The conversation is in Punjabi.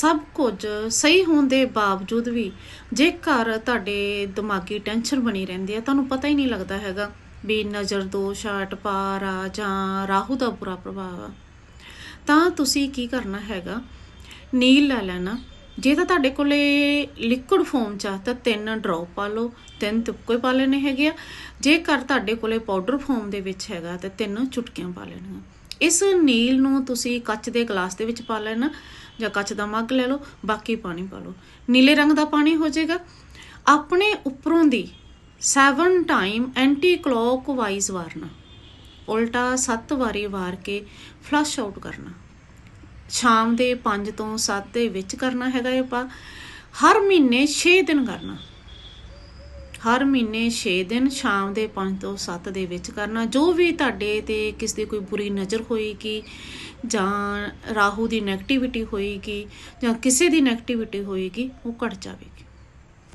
ਸਭ ਕੁਝ ਸਹੀ ਹੋਣ ਦੇ ਬਾਵਜੂਦ ਵੀ ਜੇਕਰ ਤੁਹਾਡੇ ਦਿਮਾਗੀ ਟੈਨਸ਼ਨ ਬਣੀ ਰਹਿੰਦੀ ਹੈ, ਤੁਹਾਨੂੰ ਪਤਾ ਹੀ ਨਹੀਂ ਲੱਗਦਾ ਹੈਗਾ ਵੀ ਨਜ਼ਰ, ਦੋਸ਼ ਆ ਟਪਾਰ ਆ ਜਾਂ ਰਾਹੂ ਦਾ ਬੁਰਾ ਪ੍ਰਭਾਵ ਆ। ਤਾਂ ਤੁਸੀਂ ਕੀ ਕਰਨਾ ਹੈਗਾ? ਨੀਲ ਲੈ ਲੈਣਾ। ਜੇ ਤਾਂ ਤੁਹਾਡੇ ਕੋਲੇ ਲਿਕੁਇਡ ਫਾਰਮ ਚ ਆ, ਤਾਂ ਤਿੰਨ ਡ੍ਰੌਪ ਪਾ ਲਓ। ਤਿੰਨ ਤੁਪਕੇ ਪਾ ਲੈਣੇ ਹੈਗੇ ਆ। ਜੇਕਰ ਤੁਹਾਡੇ ਕੋਲੇ ਪਾਊਡਰ ਫਾਰਮ ਦੇ ਵਿੱਚ ਹੈਗਾ, ਤਾਂ ਤਿੰਨ ਚੁਟਕੀਆਂ ਪਾ ਲੈਣੀਆਂ। ਇਸ ਨੀਲ ਨੂੰ ਤੁਸੀਂ ਕੱਚ ਦੇ ਗਲਾਸ ਦੇ ਵਿੱਚ ਪਾ ਲੈਣਾ, ਜਾਂ ਕੱਚ ਦਾ ਮੱਗ ਲੈ ਲਓ, ਬਾਕੀ ਪਾਣੀ ਪਾ ਲਓ। ਨੀਲੇ ਰੰਗ ਦਾ ਪਾਣੀ ਹੋ ਜਾਏਗਾ। ਆਪਣੇ ਉੱਪਰੋਂ ਦੀ 7 ਟਾਈਮ ਐਂਟੀ ਕਲੌਕਵਾਈਜ਼ ਵਾਰਨਾ। ਉਲਟਾ 7 ਵਾਰੀ ਵਾਰ ਕੇ ਫਲਸ਼ ਆਊਟ ਕਰਨਾ। ਸ਼ਾਮ ਦੇ 5 ਤੋਂ 7 ਦੇ ਵਿੱਚ ਕਰਨਾ ਹੈਗਾ ਇਹ ਆਪਾਂ ਹਰ ਮਹੀਨੇ 6 ਦਿਨ ਕਰਨਾ। ਹਰ ਮਹੀਨੇ 6 ਦਿਨ ਸ਼ਾਮ ਦੇ 5 ਤੋਂ 7 ਦੇ ਵਿੱਚ ਕਰਨਾ, ਜੋ ਵੀ ਤੁਹਾਡੇ ਤੇ ਕਿਸ ਦੀ ਕੋਈ ਬੁਰੀ ਨਜ਼ਰ ਹੋਏਗੀ ਜਾਂ ਰਾਹੂ ਦੀ 네ਗੇਟਿਵਿਟੀ ਹੋਏਗੀ ਜਾਂ ਕਿਸੇ ਦੀ 네ਗੇਟਿਵਿਟੀ ਹੋਏਗੀ ਉਹ ਘਟ ਜਾਵੇਗੀ।